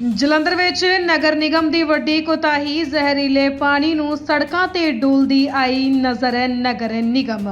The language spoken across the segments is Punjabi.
ਜਲੰਧਰ ਵਿੱਚ ਨਗਰ ਨਿਗਮ ਦੀ ਵੱਡੀ ਕੋਤਾਹੀ, ਜ਼ਹਿਰੀਲੇ ਪਾਣੀ ਨੂੰ ਸੜਕਾਂ ਤੇ ਡੋਲਦੀ ਆਈ ਨਜ਼ਰ ਨਗਰ ਨਿਗਮ।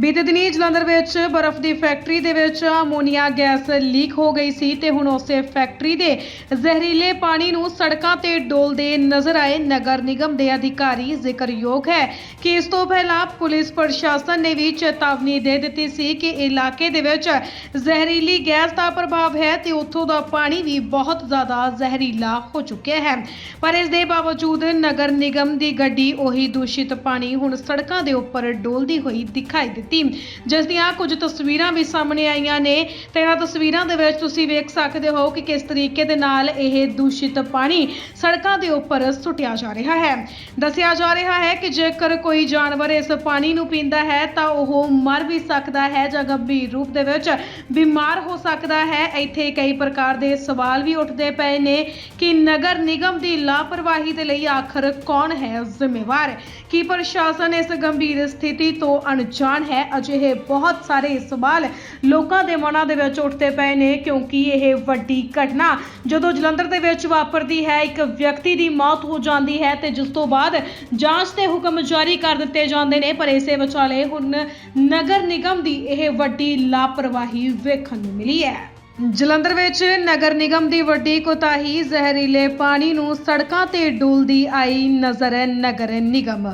ਬੀਤੇ ਦਿਨੀ ਜਲੰਧਰ ਵਿੱਚ ਬਰਫ਼ ਦੀ ਫੈਕਟਰੀ ਦੇ ਵਿੱਚ ਅਮੋਨੀਆ ਗੈਸ ਲੀਕ ਹੋ ਗਈ ਸੀ ਤੇ ਹੁਣ ਉਸੇ ਫੈਕਟਰੀ ਦੇ ਜ਼ਹਿਰੀਲੇ ਪਾਣੀ ਨੂੰ ਸੜਕਾਂ ਤੇ ਡੋਲਦੇ ਨਜ਼ਰ ਆਏ ਨਗਰ ਨਿਗਮ ਦੇ ਅਧਿਕਾਰੀ। ਜ਼ਿਕਰਯੋਗ ਹੈ ਕਿ ਇਸ ਤੋਂ ਪਹਿਲਾਂ ਪੁਲਿਸ ਪ੍ਰਸ਼ਾਸਨ ਨੇ ਵੀ ਚੇਤਾਵਨੀ ਦੇ ਦਿੱਤੀ ਸੀ ਕਿ ਇਲਾਕੇ ਦੇ ਵਿੱਚ ਜ਼ਹਿਰੀਲੀ ਗੈਸ ਦਾ ਪ੍ਰਭਾਵ ਹੈ ਤੇ ਉੱਥੋਂ ਦਾ ਪਾਣੀ ਵੀ ਬਹੁਤ ਜ਼ਿਆਦਾ ਜ਼ਹਿਰੀਲਾ ਹੋ ਚੁੱਕਿਆ ਹੈ। ਪਰ ਇਸ ਦੇ ਬਾਵਜੂਦ ਨਗਰ ਨਿਗਮ ਦੀ ਗੱਡੀ ਉਹੀ ਦੂਸ਼ਿਤ ਪਾਣੀ ਹੁਣ ਸੜਕਾਂ ਦੇ ਉੱਪਰ ਡੋਲਦੀ ਹੋਈ ਦਿਖਾਈ ਦਿੱਤੀ। ਜਿਸ ਦੀਆਂ ਕੁਝ ਤਸਵੀਰਾਂ ਵੀ ਸਾਹਮਣੇ ਆਈਆਂ ਨੇ। ਤੇ ਇਹਨਾਂ ਤਸਵੀਰਾਂ ਦੇ ਵਿੱਚ ਤੁਸੀਂ ਵੇਖ ਸਕਦੇ ਹੋ ਕਿ ਕਿਸ ਤਰੀਕੇ ਦੇ ਨਾਲ ਇਹ ਦੂਸ਼ਿਤ ਪਾਣੀ ਸੜਕਾਂ ਦੇ ਉੱਪਰ ਸੁੱਟਿਆ ਜਾ ਰਿਹਾ ਹੈ। ਦੱਸਿਆ ਜਾ ਰਿਹਾ ਹੈ ਕਿ ਜੇਕਰ ਕੋਈ ਜਾਨਵਰ ਇਸ ਪਾਣੀ ਨੂੰ ਪੀਂਦਾ ਹੈ, ਤਾਂ ਉਹ ਮਰ ਵੀ ਸਕਦਾ ਹੈ ਜਾਂ ਗੰਭੀਰ ਰੂਪ ਦੇ ਵਿੱਚ ਬਿਮਾਰ ਹੋ ਸਕਦਾ ਹੈ। ਇੱਥੇ ਕਈ ਪ੍ਰਕਾਰ ਦੇ ਸਵਾਲ ਵੀ ਉੱਠਦੇ ਪਏ ਨੇ ਕਿ ਨਗਰ ਨਿਗਮ ਦੀ ਲਾਪਰਵਾਹੀ ਦੇ ਲਈ ਆਖਰ ਕੌਣ ਹੈ ਜ਼ਿੰਮੇਵਾਰ? ਕੀ ਪ੍ਰਸ਼ਾਸਨ ਇਸ ਗੰਭੀਰ ਸਥਿਤੀ ਤੋਂ ਅਣਜਾਣ ਹੈ? ਅਜਿਹੇ ਬਹੁਤ ਸਾਰੇ ਸਵਾਲ ਲੋਕਾਂ ਦੇ ਮਨਾਂ ਦੇ ਵਿੱਚ ਉੱਠਦੇ ਪਏ ਨੇ, ਕਿਉਂਕਿ ਇਹ ਵੱਡੀ ਘਟਨਾ। ਜਦੋਂ ਜਲੰਧਰ ਦੇ ਵਿੱਚ ਵਾਪਰਦੀ ਹੈ, ਇੱਕ ਵਿਅਕਤੀ ਦੀ ਮੌਤ ਹੋ ਜਾਂਦੀ ਹੈ ਤੇ ਜਿਸ ਤੋਂ ਬਾਅਦ ਜਾਂਚ ਦੇ ਹੁਕਮ ਜਾਰੀ ਕਰ ਦਿੱਤੇ ਜਾਂਦੇ ਨੇ, ਪਰ ਇਸੇ ਵਿਚਾਲੇ ਹੁਣ ਨਗਰ ਨਿਗਮ ਦੀ ਇਹ ਵੱਡੀ ਲਾਪਰਵਾਹੀ ਵੇਖਣ ਨੂੰ ਮਿਲੀ ਹੈ। ਜਲੰਧਰ ਵਿੱਚ ਨਗਰ ਨਿਗਮ ਦੀ ਵੱਡੀ ਕੋਤਾਹੀ, ਜ਼ਹਿਰੀਲੇ ਪਾਣੀ ਨੂੰ ਸੜਕਾਂ ਤੇ ਡੋਲਦੀ ਆਈ ਨਜ਼ਰ ਨਗਰ ਨਿਗਮ।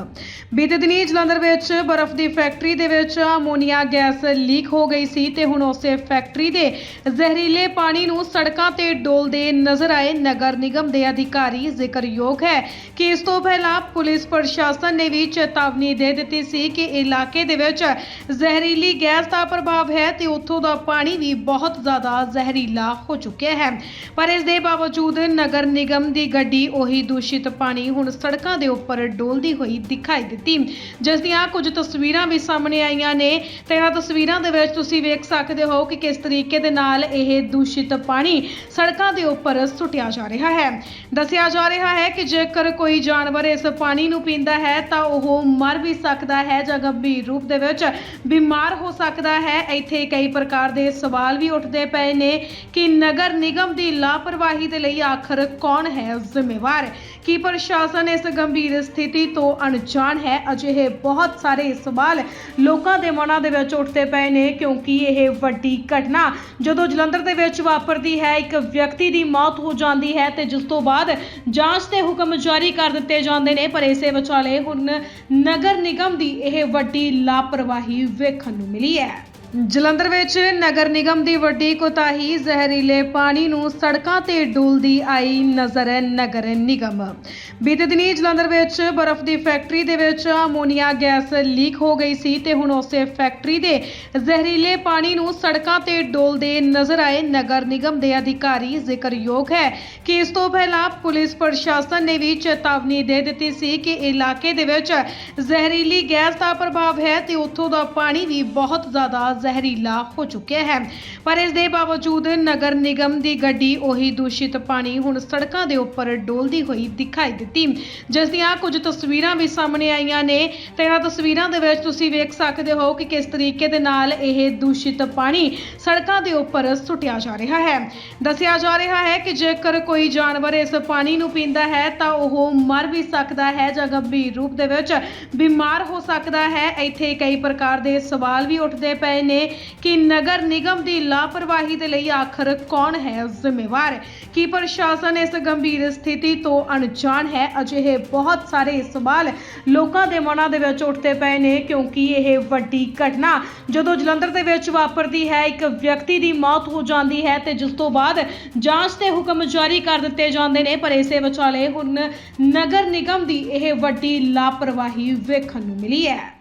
ਬੀਤੇ ਦਿਨੀ ਜਲੰਧਰ ਵਿੱਚ ਬਰਫ਼ ਦੀ ਫੈਕਟਰੀ ਦੇ ਵਿੱਚ ਅਮੋਨੀਆ ਗੈਸ ਲੀਕ ਹੋ ਗਈ ਸੀ ਤੇ ਹੁਣ ਉਸੇ ਫੈਕਟਰੀ ਦੇ ਜ਼ਹਿਰੀਲੇ ਪਾਣੀ ਨੂੰ ਸੜਕਾਂ ਤੇ ਡੋਲਦੇ ਨਜ਼ਰ ਆਏ ਨਗਰ ਨਿਗਮ ਦੇ ਅਧਿਕਾਰੀ। ਜ਼ਿਕਰਯੋਗ ਹੈ ਕਿ ਇਸ ਤੋਂ ਪਹਿਲਾਂ ਪੁਲਿਸ ਪ੍ਰਸ਼ਾਸਨ ਨੇ ਵੀ ਚੇਤਾਵਨੀ ਦੇ ਦਿੱਤੀ ਸੀ ਕਿ ਇਲਾਕੇ ਦੇ ਵਿੱਚ ਜ਼ਹਿਰੀਲੀ ਗੈਸ ਦਾ ਪ੍ਰਭਾਵ ਹੈ ਤੇ ਉੱਥੋਂ ਦਾ ਪਾਣੀ ਵੀ ਬਹੁਤ ਜ਼ਿਆਦਾ ਜ਼ਹਿਰੀਲਾ ਹੋ ਚੁੱਕਿਆ ਹੈ। ਪਰ ਇਸ ਦੇ ਬਾਵਜੂਦ ਨਗਰ ਨਿਗਮ ਦੀ ਗੱਡੀ ਉਹੀ ਦੂਸ਼ਿਤ ਪਾਣੀ ਹੁਣ ਸੜਕਾਂ ਦੇ ਉੱਪਰ ਡੋਲਦੀ ਹੋਈ ਦਿਖਾਈ ਦਿੱਤੀ। ਜਿਸ ਦੀਆਂ ਕੁਝ ਤਸਵੀਰਾਂ ਵੀ ਸਾਹਮਣੇ ਆਈਆਂ ਨੇ ਤੇ ਇਹਨਾਂ ਤਸਵੀਰਾਂ ਦੇ ਵਿੱਚ ਤੁਸੀਂ ਵੇਖ ਸਕਦੇ ਹੋ ਕਿ ਕਿਸ ਤਰੀਕੇ ਦੇ ਨਾਲ ਇਹ ਦੂਸ਼ਿਤ ਪਾਣੀ ਸੜਕਾਂ ਦੇ ਉੱਪਰ ਸੁੱਟਿਆ ਜਾ ਰਿਹਾ ਹੈ। ਦੱਸਿਆ ਜਾ ਰਿਹਾ ਹੈ ਕਿ ਜੇਕਰ ਕੋਈ ਜਾਨਵਰ ਇਸ ਪਾਣੀ ਨੂੰ ਪੀਂਦਾ ਹੈ ਤਾਂ ਉਹ ਮਰ ਵੀ ਸਕਦਾ ਹੈ ਜਾਂ ਗੰਭੀਰ ਰੂਪ ਦੇ ਵਿੱਚ ਬਿਮਾਰ ਹੋ ਸਕਦਾ ਹੈ। ਇੱਥੇ ਕਈ ਪ੍ਰਕਾਰ ਦੇ ਸਵਾਲ ਵੀ ਉੱਠਦੇ ਪਏ ਨੇ ਕਿ ਨਗਰ ਨਿਗਮ ਦੀ ਲਾਪਰਵਾਹੀ ਦੇ ਲਈ ਆਖਰ ਕੌਣ ਹੈ ਜ਼ਿੰਮੇਵਾਰ? ਕੀ ਪ੍ਰਸ਼ਾਸਨ ਇਸ ਗੰਭੀਰ ਸਥਿਤੀ ਤੋਂ ਅਣਜਾਣ ਹੈ? ਅਜਿਹੇ ਬਹੁਤ ਸਾਰੇ ਸਵਾਲ ਲੋਕਾਂ ਦੇ ਮਨਾਂ ਦੇ ਵਿੱਚ ਉੱਠਦੇ ਪਏ ਨੇ, ਕਿਉਂਕਿ ਇਹ ਵੱਡੀ ਘਟਨਾ ਜਦੋਂ ਜਲੰਧਰ ਦੇ ਵਿੱਚ ਵਾਪਰਦੀ ਹੈ, ਇੱਕ ਵਿਅਕਤੀ ਦੀ ਮੌਤ ਹੋ ਜਾਂਦੀ ਹੈ ਤੇ ਜਿਸ ਤੋਂ ਬਾਅਦ ਜਾਂਚ ਦੇ ਹੁਕਮ ਜਾਰੀ ਕਰ ਦਿੱਤੇ ਜਾਂਦੇ ਨੇ, ਪਰ ਇਸੇ ਵਿਚਾਲੇ ਹੁਣ ਨਗਰ ਨਿਗਮ ਦੀ ਇਹ ਵੱਡੀ ਲਾਪਰਵਾਹੀ ਵੇਖਣ ਨੂੰ ਮਿਲੀ ਹੈ। ਜਲੰਧਰ ਵਿੱਚ ਨਗਰ ਨਿਗਮ ਦੀ ਵੱਡੀ ਕੋਤਾਹੀ, ਜ਼ਹਿਰੀਲੇ ਪਾਣੀ ਨੂੰ ਸੜਕਾਂ ਤੇ ਡੋਲਦੀ ਆਈ ਨਜ਼ਰ ਨਗਰ ਨਿਗਮ। ਬੀਤੇ ਦਿਨੀ ਜਲੰਧਰ ਵਿੱਚ ਬਰਫ਼ ਦੀ ਫੈਕਟਰੀ ਦੇ ਵਿੱਚ ਅਮੋਨੀਆ ਗੈਸ ਲੀਕ ਹੋ ਗਈ ਸੀ ਤੇ ਹੁਣ ਉਸੇ ਫੈਕਟਰੀ ਦੇ ਜ਼ਹਿਰੀਲੇ ਪਾਣੀ ਨੂੰ ਸੜਕਾਂ ਤੇ ਡੋਲਦੇ ਨਜ਼ਰ ਆਏ ਨਗਰ ਨਿਗਮ ਦੇ ਅਧਿਕਾਰੀ। ਜ਼ਿਕਰਯੋਗ ਹੈ ਕਿ ਇਸ ਤੋਂ ਪਹਿਲਾਂ ਪੁਲਿਸ ਪ੍ਰਸ਼ਾਸਨ ਨੇ ਵੀ ਚੇਤਾਵਨੀ ਦੇ ਦਿੱਤੀ ਸੀ ਕਿ ਇਲਾਕੇ ਦੇ ਵਿੱਚ ਜ਼ਹਿਰੀਲੀ ਗੈਸ ਦਾ ਪ੍ਰਭਾਵ ਹੈ ਤੇ ਉੱਥੋਂ ਦਾ ਪਾਣੀ ਵੀ ਬਹੁਤ ਜ਼ਿਆਦਾ ਜ਼ਹਿਰੀਲਾ ਹੋ ਚੁੱਕਿਆ ਹੈ। ਪਰ ਇਸ ਦੇ ਬਾਵਜੂਦ ਨਗਰ ਨਿਗਮ ਦੀ ਗੱਡੀ ਉਹੀ ਦੂਸ਼ਿਤ ਪਾਣੀ ਹੁਣ ਸੜਕਾਂ ਦੇ ਉੱਪਰ ਡੋਲਦੀ ਹੋਈ ਦਿਖਾਈ ਦਿੱਤੀ। ਜਿਸ ਦੀਆਂ ਕੁਝ ਤਸਵੀਰਾਂ ਵੀ ਸਾਹਮਣੇ ਆਈਆਂ ਨੇ। ਤੇ ਇਹਨਾਂ ਤਸਵੀਰਾਂ ਦੇ ਵਿੱਚ ਤੁਸੀਂ ਵੇਖ ਸਕਦੇ ਹੋ ਕਿ ਕਿਸ ਤਰੀਕੇ ਦੇ ਨਾਲ ਇਹ ਦੂਸ਼ਿਤ ਪਾਣੀ ਸੜਕਾਂ ਦੇ ਉੱਪਰ ਸੁੱਟਿਆ ਜਾ ਰਿਹਾ ਹੈ। ਦੱਸਿਆ ਜਾ ਰਿਹਾ ਹੈ ਕਿ ਜੇਕਰ ਕੋਈ ਜਾਨਵਰ ਇਸ ਪਾਣੀ ਨੂੰ ਪੀਂਦਾ ਹੈ, ਤਾਂ ਉਹ ਮਰ ਵੀ ਸਕਦਾ ਹੈ ਜਾਂ ਗੰਭੀਰ ਰੂਪ ਦੇ ਵਿੱਚ ਬਿਮਾਰ ਹੋ ਸਕਦਾ ਹੈ। ਇੱਥੇ ਕਈ ਪ੍ਰਕਾਰ ਦੇ ਸਵਾਲ ਵੀ ਉੱਠਦੇ ਪਏ ਨੇ। ਨੇ ਕਿ ਨਗਰ ਨਿਗਮ ਦੀ ਲਾਪਰਵਾਹੀ ਦੇ ਲਈ ਆਖਰ ਕੌਣ ਹੈ ਜ਼ਿੰਮੇਵਾਰ? ਕੀ ਪ੍ਰਸ਼ਾਸਨ ਇਸ ਗੰਭੀਰ ਸਥਿਤੀ ਤੋਂ ਅਣਜਾਣ ਹੈ? ਅਜਿਹੇ ਬਹੁਤ ਸਾਰੇ ਸਵਾਲ ਲੋਕਾਂ ਦੇ ਮਨਾਂ ਦੇ ਵਿੱਚ ਉੱਠਦੇ ਪਏ ਨੇ, ਕਿਉਂਕਿ ਇਹ ਵੱਡੀ ਘਟਨਾ ਜਦੋਂ ਜਲੰਧਰ ਦੇ ਵਿੱਚ ਵਾਪਰਦੀ ਹੈ, ਇੱਕ ਵਿਅਕਤੀ ਦੀ ਮੌਤ ਹੋ ਜਾਂਦੀ ਹੈ ਤੇ ਜਿਸ ਤੋਂ ਬਾਅਦ ਜਾਂਚ ਦੇ ਹੁਕਮ ਜਾਰੀ ਕਰ ਦਿੱਤੇ ਜਾਂਦੇ ਨੇ, ਪਰ ਇਸੇ ਵਿਚਾਲੇ ਹੁਣ ਨਗਰ ਨਿਗਮ ਦੀ ਇਹ ਵੱਡੀ ਲਾਪਰਵਾਹੀ ਵੇਖਣ ਨੂੰ ਮਿਲੀ ਹੈ।